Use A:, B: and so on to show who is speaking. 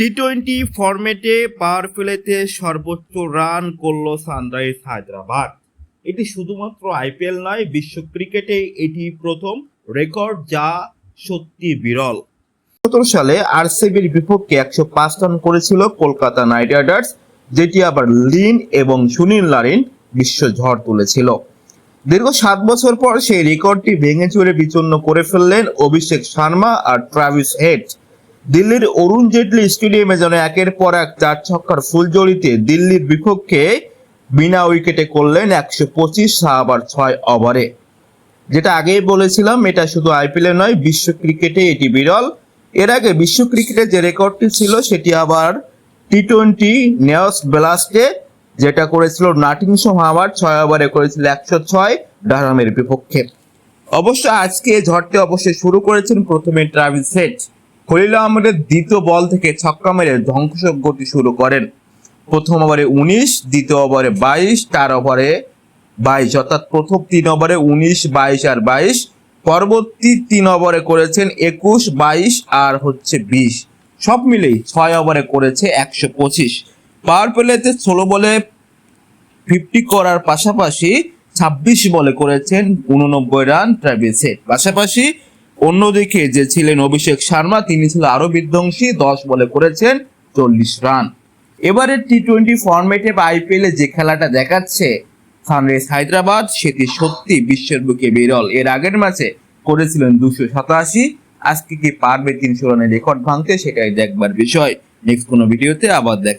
A: T twenty ফরম্যাটে পাওয়ার প্লেতে সর্বোচ্চ রান করল সানরাইজ হায়দ্রাবাদ। এটি শুধুমাত্র আইপিএল নয়, বিশ্ব ক্রিকেটে এটি প্রথম রেকর্ড যা সত্যি বিরল। সতেরো সালে আরসিবির বিপক্ষে একশো পাঁচ রান করেছিল কলকাতা নাইট রাইডার্স, যেটি আবার লিন এবং সুনীল লারিন বিশ্ব ঝড় তুলেছিল। দীর্ঘ সাত বছর পর সেই রেকর্ডটি ভেঙে চুরে বিচন্ন করে ফেললেন অভিষেক শর্মা আর ট্রাভিস হেড। দিল্লির অরুণ জেটলি স্টেডিয়ামে যেন একের পর এক চার ছক্কার ফুলজড়িতে দিল্লির বিপক্ষে বিনা উইকেটে করলেন একশো পঁচিশ আবার ছয় ওভারে। যেটা আগেই বলেছিলাম, এটা শুধু আইপিএলে নয়, বিশ্ব ক্রিকেটে এটি বিরল। এর আগে বিশ্ব ক্রিকেটে যে রেকর্ডটি ছিল, সেটি আবার টি টোয়েন্টি নেওস ব্লাস্টে, যেটা করেছিল নাটিংস হাওয়ার, ছয় ওভারে করেছিল একশো ছয় ডারহামের বিপক্ষে। অবশ্য আজকে ঝড়টি অবশ্যই শুরু করেছেন প্রথমে ট্রাভিস হেড। খলিল আহমেদের দ্বিতীয় বল থেকে ছক্কা মেরে ধ্বংস গতি শুরু করেন। প্রথম ওভারে উনিশ, দ্বিতীয় ওভারে বাইশ, চার ওভারে বাইশ, অর্থাৎ প্রথম তিন ওভারে উনিশ, বাইশ আর বাইশ। পরবর্তী তিন ওভারে করেছেন একুশ, বাইশ আর হচ্ছে বিশ। সব মিলেই ছয় ওভারে করেছে একশো পঁচিশ। পাওয়ার প্লেতে ষোলো বলে ফিফটি করার পাশাপাশি ছাব্বিশ বলে করেছেন উননব্বই রান ট্রাভিস হেড পাশাপাশি অন্যদিকে যে ছিলেন অভিষেক শর্মা, তিনি ছিল আরও বিধ্বংসী, দশ বলে করেছেন চল্লিশ রান। এবারে টি টোয়েন্টি ফরম্যাটে বা আইপিএল যে খেলাটা দেখাচ্ছে, সানরাইজ হায়দ্রাবাদ, সেটি সত্যি বিশ্বের বুকে বিরল। এর আগের ম্যাচে করেছিলেন দুশো সাতাশি, আজকে কি পারবে তিনশো রানের রেকর্ড ভাঙতে সেটাই দেখবার বিষয়। নেক্সট কোনো ভিডিওতে আবার দেখ